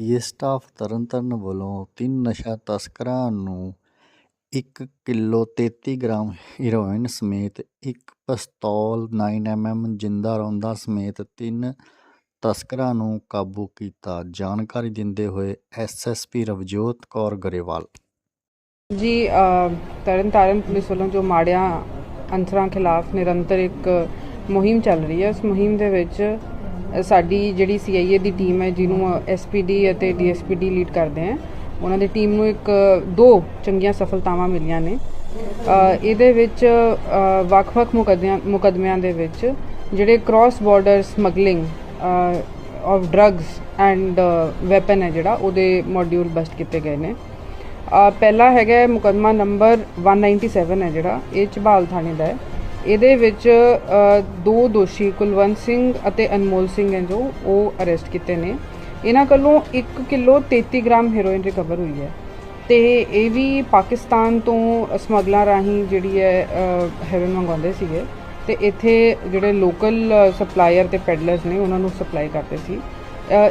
CA staff ਵੱਲੋਂ ਤਿੰਨ ਨਸ਼ਾ ਤਸਕਰਾਂ ਨੂੰ ਇੱਕ ਕਿਲੋ 33 ਗ੍ਰਾਮ ਹੀਰੋਇਨ ਸਮੇਤ ਇੱਕ ਪਿਸਤੌਲ 9mm ਜਿੰਦਾ ਰੌਂਦਾ ਸਮੇਤ ਤਿੰਨ ਤਸਕਰਾਂ ਨੂੰ ਕਾਬੂ ਕੀਤਾ। ਜਾਣਕਾਰੀ ਦਿੰਦੇ ਹੋਏ ਐਸਐਸਪੀ ਰਵਜੋਤ ਕੌਰ ਗਰੇਵਾਲ। ਜੀ ਤਰਨਤਾਰਨ ਪੁਲਿਸ ਵੱਲੋਂ ਜੋ ਮਾੜਿਆਂ ਅੰਸਰਾਂ ਖਿਲਾਫ ਨਿਰੰਤਰ ਇੱਕ ਮੁਹਿੰਮ ਚੱਲ ਰਹੀ ਹੈ ਉਸ ਮੁਹਿੰਮ ਦੇ ਵਿੱਚ ਸਾਡੀ ਜਿਹੜੀ ਸੀਆਈਏ ਦੀ ਟੀਮ ਹੈ, ਜਿਹਨੂੰ ਐਸਪੀਡੀ ਅਤੇ ਡੀਐਸਪੀਡੀ ਲੀਡ ਕਰਦੇ ਆ ਉਹਨਾਂ ਦੀ ਟੀਮ ਨੂੰ ਇੱਕ, ਦੋ ਚੰਗੀਆਂ ਸਫਲਤਾਵਾਂ ਮਿਲੀਆਂ ਨੇ। ਇਹਦੇ ਵਿੱਚ ਵੱਖ-ਵੱਖ ਮੁਕੱਦਮਿਆਂ ਮੁਕੱਦਮਿਆਂ ਦੇ ਵਿੱਚ ਜਿਹੜੇ cross border smuggling of drugs and weapon ਹੈ ਜਿਹੜਾ, ਉਹਦੇ ਮੋਡਿਊਲ ਬਸਟ ਕੀਤੇ ਗਏ ਨੇ। ਪਹਿਲਾ ਹੈਗਾ ਹੈ ਮੁਕੱਦਮਾ ਨੰਬਰ 197 ਹੈ ਜਿਹੜਾ, ਇਹ ਝਬਾਲ ਥਾਣੇ ਦਾ ਹੈ। ਇਹਦੇ ਵਿੱਚ ਦੋ ਦੋਸ਼ੀ, ਕੁਲਵੰਤ ਸਿੰਘ ਅਤੇ ਅਨਮੋਲ ਸਿੰਘ ਹੈ ਜੋ, ਉਹ ਅਰੈਸਟ ਕੀਤੇ ਨੇ। ਇਹਨਾਂ ਕੋਲੋਂ 1 ਕਿਲੋ 33 ਗ੍ਰਾਮ ਹੈਰੋਇਨ ਰਿਕਵਰ ਹੋਈ ਹੈ। ਤੇ ਇਹ ਵੀ ਪਾਕਿਸਤਾਨ ਤੋਂ ਸਮਗਲਰ ਰਾਹੀਂ ਜਿਹੜੀ ਹੈ ਹੈਰੋਇਨ ਮੰਗਵਾਉਂਦੇ ਸੀਗੇ। ਤੇ ਇੱਥੇ ਜਿਹੜੇ ਲੋਕਲ ਸਪਲਾਇਰ ਤੇ ਪੈਡਲਰਸ ਨੇ, ਉਹਨਾਂ ਨੂੰ ਸਪਲਾਈ ਕਰਦੇ ਸੀ।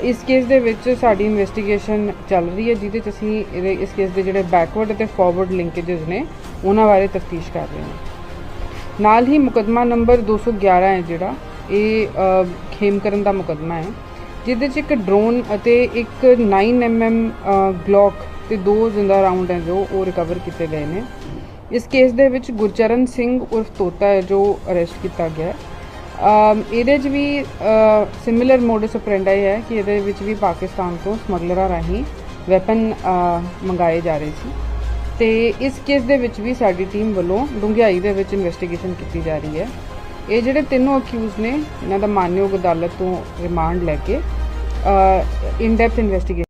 ਇਸ ਕੇਸ ਦੇ ਵਿੱਚ ਸਾਡੀ ਇਨਵੈਸਟੀਗੇਸ਼ਨ ਚੱਲ ਰਹੀ ਹੈ, ਜਿਹਦੇ ਚ ਅਸੀਂ ਇਹਦੇ, ਇਸ ਕੇਸ ਦੇ ਜਿਹੜੇ ਬੈਕਵਰਡ ਅਤੇ ਫਾਰਵਰਡ ਲਿੰਕੇजेस ਨੇ, ਉਹਨਾਂ ਬਾਰੇ ਤਫਤੀਸ਼ ਕਰ ਰਹੇ ਹਾਂ। ਨਾਲ ਹੀ ਮੁਕਦਮਾ ਨੰਬਰ 211 ਹੈ ਜਿਹੜਾ ਇਹ ਅ, ਖੇਮਕਰਨ ਦਾ ਮੁਕਦਮਾ ਹੈ ਜਿਹਦੇ ਚ ਇੱਕ ਡਰੋਨ ਅਤੇ ਇੱਕ 9mm ਗਲੌਕ ਤੇ ਦੋ ਜ਼ਿੰਦਾ ਰਾਉਂਡ ਹੈ ਜੋ ਉਹ ਰਿਕਵਰ ਕੀਤੇ ਗਏ ਨੇ। ਇਸ ਕੇਸ ਦੇ ਵਿੱਚ ਗੁਰਚਰਨ ਸਿੰਘ ਉਰਫ ਤੋਤਾ ਹੈ ਜੋ ਅਰੈਸਟ ਕੀਤਾ ਗਿਆ ਇਹਦੇ 'ਚ ਵੀ ਸਿਮਿਲਰ ਮੋਡਸ ਆਪਰੈਂਡਾਈ ਹੈ ਕਿ ਇਹਦੇ ਵਿੱਚ ਵੀ ਪਾਕਿਸਤਾਨ ਤੋਂ ਸਮਗਲਰਾਂ ਰਾਹੀਂ ਵੈਪਨ ਮੰਗਾਏ ਜਾ ਰਹੇ ਸੀ। ਤੇ ਇਸ ਕੇਸ ਦੇ ਵਿੱਚ ਵੀ ਸਾਡੀ ਟੀਮ ਵੱਲੋਂ ਡੂੰਘਾਈ ਦੇ ਵਿੱਚ ਇਨਵੈਸਟੀਗੇਸ਼ਨ ਕੀਤੀ ਜਾ ਰਹੀ ਹੈ। ਇਹ ਜਿਹੜੇ ਤਿੰਨੋਂ ਅਕਿਊਜ਼ ਨੇ, ਇਹਨਾਂ ਦਾ ਮਾਨਯੋਗ ਅਦਾਲਤ ਤੋਂ ਰਿਮਾਂਡ ਲੈ ਕੇ ਇਨ ਡੈਪਥ ਇਨਵੈਸਟੀਗੇਸ਼ਨ